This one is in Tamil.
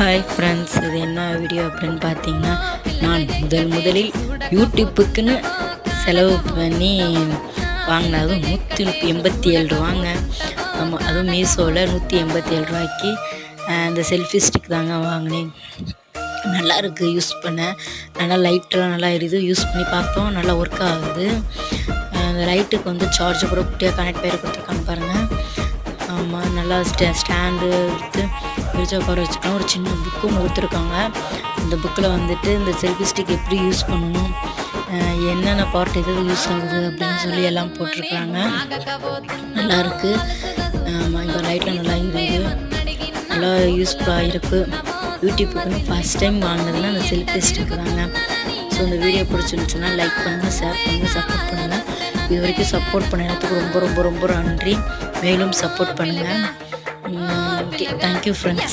ஹாய் ஃப்ரெண்ட்ஸ் இது என்ன வீடியோ அப்படின்னு பார்த்தீங்கன்னா நான் முதல் முதலில் யூடியூப்புக்குன்னு செலவு பண்ணி வாங்கினது நூற்றி எண்பத்தி ஏழு ரூபாங்க. ஆமாம் அதுவும் மீஷோவில் நூற்றி எண்பத்தி ஏழு ரூபாய்க்கு அந்த இந்த செல்ஃபி ஸ்டிக் தாங்க வாங்கினேன். நல்லா இருக்குது யூஸ் பண்ண. நல்லா லைட்டெலாம் நல்லா எரியுது. யூஸ் பண்ணி பார்த்தோம் நல்லா ஒர்க் ஆகுது. அந்த லைட்டுக்கு வந்து சார்ஜ் கூட குட்டியாக கனெக்ட் பேர் கொடுத்துருக்காங்க பாருங்கள் ஆமாம் நல்லா ஸ்டே ஸ்டாண்டு எடுத்து பிரிட்ஜ் உட்கார வச்சுக்கலாம் ஒரு சின்ன புக்கும் கொடுத்துருக்காங்க. அந்த புக்கில் வந்துட்டு இந்த செல்ஃபி ஸ்டிக் எப்படி யூஸ் பண்ணணும் என்னென்ன பார்ட் எது யூஸ் ஆகுது அப்படின்னு சொல்லி எல்லாம் போட்டிருக்காங்க. நல்லாயிருக்கு இங்கே லைட்டில் நல்லா இருக்குது நல்லா யூஸ்ஃபுல்லாக இருக்குது யூடியூப்புக்குன்னு ஃபஸ்ட் டைம் வாங்கினதுன்னா அந்த செல்ஃபி ஸ்டிக் தாங்க. ஸோ இந்த வீடியோ பிடிச்சிருந்துச்சுன்னா லைக் பண்ணுங்கள் ஷேர் பண்ணுங்கள் சப்போர்ட் பண்ணுங்கள் இது வரைக்கும் சப்போர்ட் பண்ண ரொம்ப ரொம்ப ரொம்ப நன்றி. மேலும் சப்போர்ட் பண்ணுங்கள் தேங்க்யூ ஃப்ரெண்ட்ஸ்